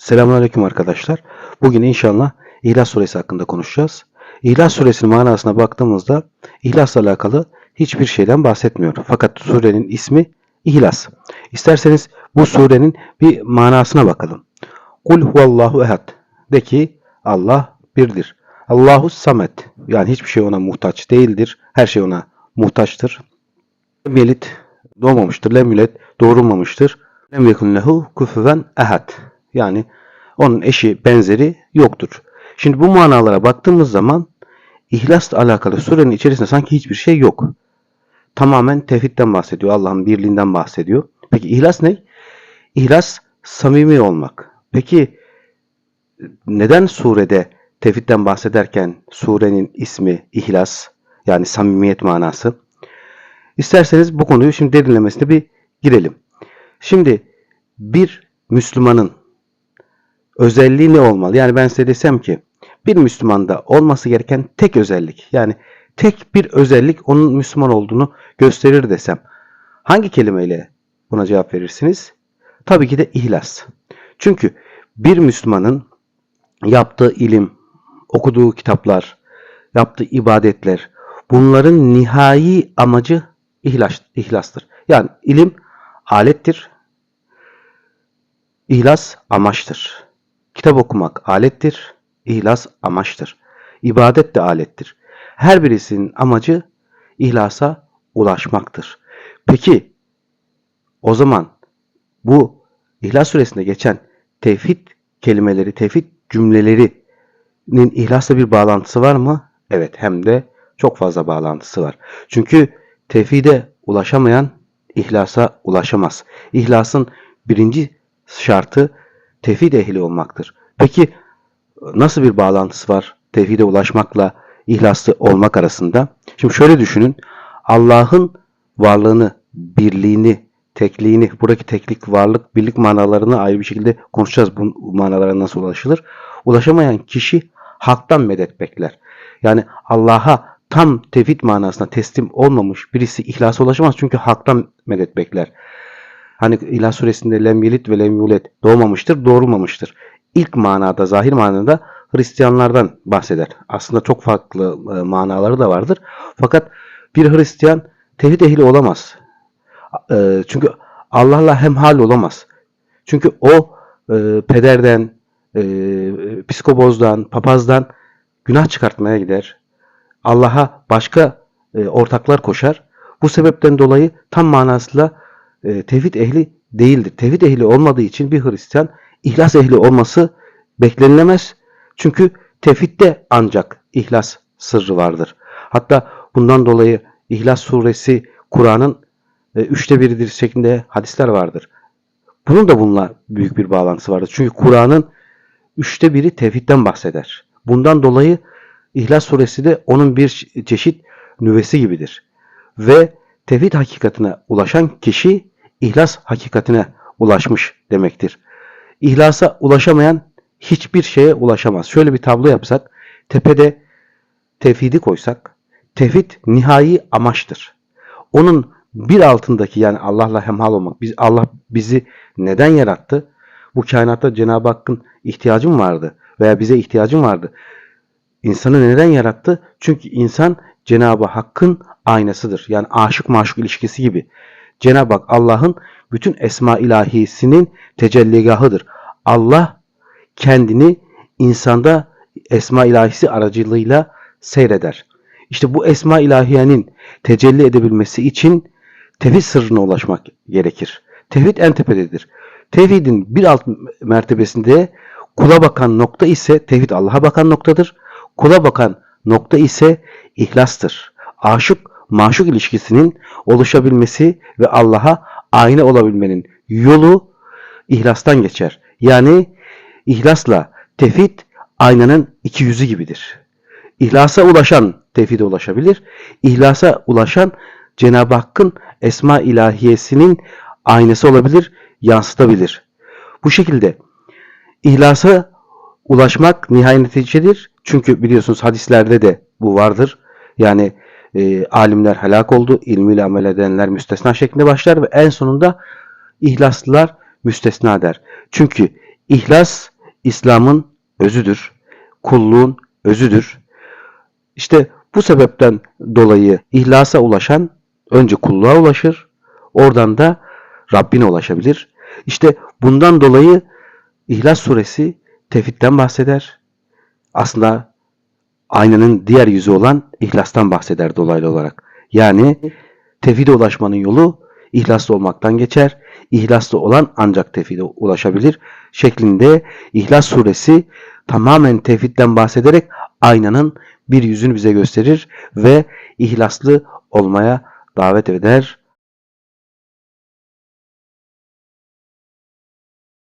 Selamünaleyküm arkadaşlar. Bugün inşallah İhlas Suresi hakkında konuşacağız. İhlas Suresinin manasına baktığımızda İhlas'la alakalı hiçbir şeyden bahsetmiyor. Fakat surenin ismi İhlas. İsterseniz bu surenin bir manasına bakalım. Kul huvallahu ehad. De ki Allah birdir. Allahu samet. Yani hiçbir şey ona muhtaç değildir. Her şey ona muhtaçtır. Lem yelid doğmamıştır. Lem yulad doğurulmamıştır. Lem yekun lehu kufuven ehad. Yani onun eşi benzeri yoktur. Şimdi bu manalara baktığımız zaman ihlasla alakalı surenin içerisinde sanki hiçbir şey yok. Tamamen tevhidden bahsediyor. Allah'ın birliğinden bahsediyor. Peki ihlas ne? İhlas samimi olmak. Peki neden surede tevhidden bahsederken surenin ismi ihlas yani samimiyet manası? İsterseniz bu konuyu şimdi derinlemesine bir girelim. Şimdi bir Müslümanın özelliği ne olmalı? Yani ben size desem ki bir Müslümanda olması gereken tek özellik yani tek bir özellik onun Müslüman olduğunu gösterir desem hangi kelimeyle buna cevap verirsiniz? Tabii ki de ihlas. Çünkü bir Müslümanın yaptığı ilim, okuduğu kitaplar, yaptığı ibadetler bunların nihai amacı ihlas, ihlastır. Yani ilim alettir, İhlas amaçtır. Kitap okumak alettir, ihlas amaçtır. İbadet de alettir. Her birisinin amacı ihlasa ulaşmaktır. Peki o zaman bu İhlas suresinde geçen tevhid kelimeleri, tevhid cümlelerinin ihlasla bir bağlantısı var mı? Evet hem de çok fazla bağlantısı var. Çünkü tevhide ulaşamayan ihlasa ulaşamaz. İhlasın birinci şartı tevhid ehli olmaktır. Peki nasıl bir bağlantısı var tevhide ulaşmakla ihlaslı olmak arasında? Şimdi şöyle düşünün. Allah'ın varlığını, birliğini, tekliğini, buradaki teklik, varlık, birlik manalarını ayrı bir şekilde konuşacağız. Bu manalara nasıl ulaşılır? Ulaşamayan kişi haktan medet bekler. Yani Allah'a tam tevhid manasına teslim olmamış birisi ihlasa ulaşamaz çünkü haktan medet bekler. Hani İlah suresinde lem yelit ve lem yulet doğmamıştır, doğurulmamıştır. İlk manada, zahir manada Hristiyanlardan bahseder. Aslında çok farklı e, manaları da vardır. Fakat bir Hristiyan tevhid ehli olamaz. E, çünkü Allah'la hemhal olamaz. Çünkü o e, pederden, psikobozdan, papazdan günah çıkartmaya gider. Allah'a başka ortaklar koşar. Bu sebepten dolayı tam manasıyla e, tevhid ehli değildir. Tevhid ehli olmadığı için bir Hristiyan ihlas ehli olması beklenilemez. Çünkü tevhidde ancak ihlas sırrı vardır. Hatta bundan dolayı İhlas suresi Kur'an'ın e, üçte biridir şeklinde hadisler vardır. Bunun da bununla büyük bir bağlantısı vardır. Çünkü Kur'an'ın üçte biri tevhidden bahseder. Bundan dolayı İhlas suresi de onun bir çeşit nüvesi gibidir. Ve tevhid hakikatine ulaşan kişi ihlas hakikatine ulaşmış demektir. İhlasa ulaşamayan hiçbir şeye ulaşamaz. Şöyle bir tablo yapsak, tepede tevhidi koysak, tevhid nihai amaçtır. Onun bir altındaki yani Allah'la hemhal olmak. Biz, Allah bizi neden yarattı? Bu kainatta Cenab-ı Hakk'ın ihtiyacı mı vardı? Veya bize ihtiyacı mı vardı? İnsanı neden yarattı? Çünkü insan Cenab-ı Hakk'ın aynasıdır. Yani aşık maşuk ilişkisi gibi. Cenab-ı Hak Allah'ın bütün esma ilahisinin tecelligahıdır. Allah kendini insanda esma ilahisi aracılığıyla seyreder. İşte bu esma ilahiyenin tecelli edebilmesi için tevhid sırrına ulaşmak gerekir. Tevhid en tepededir. Tevhidin bir alt mertebesinde kula bakan nokta ise tevhid Allah'a bakan noktadır. Kula bakan nokta ise ihlastır. Aşık maşuk ilişkisinin oluşabilmesi ve Allah'a ayna olabilmenin yolu ihlastan geçer. Yani ihlasla tevhid aynanın iki yüzü gibidir. İhlasa ulaşan tevhide ulaşabilir. İhlasa ulaşan Cenab-ı Hakk'ın esma ilahiyesinin aynası olabilir, yansıtabilir. Bu şekilde ihlasa ulaşmak nihai neticedir. Çünkü biliyorsunuz hadislerde de bu vardır. Yani e, alimler helak oldu, ilmiyle amel edenler müstesna şeklinde başlar ve en sonunda ihlaslılar müstesna der. Çünkü ihlas İslam'ın özüdür. Kulluğun özüdür. İşte bu sebepten dolayı ihlasa ulaşan önce kulluğa ulaşır. Oradan da Rabbine ulaşabilir. İşte bundan dolayı İhlas suresi tevhidden bahseder. Aslında aynanın diğer yüzü olan ihlastan bahseder dolaylı olarak. Yani tevhide ulaşmanın yolu ihlaslı olmaktan geçer. İhlaslı olan ancak tevhide ulaşabilir şeklinde İhlas suresi tamamen tevhidden bahsederek aynanın bir yüzünü bize gösterir ve ihlaslı olmaya davet eder.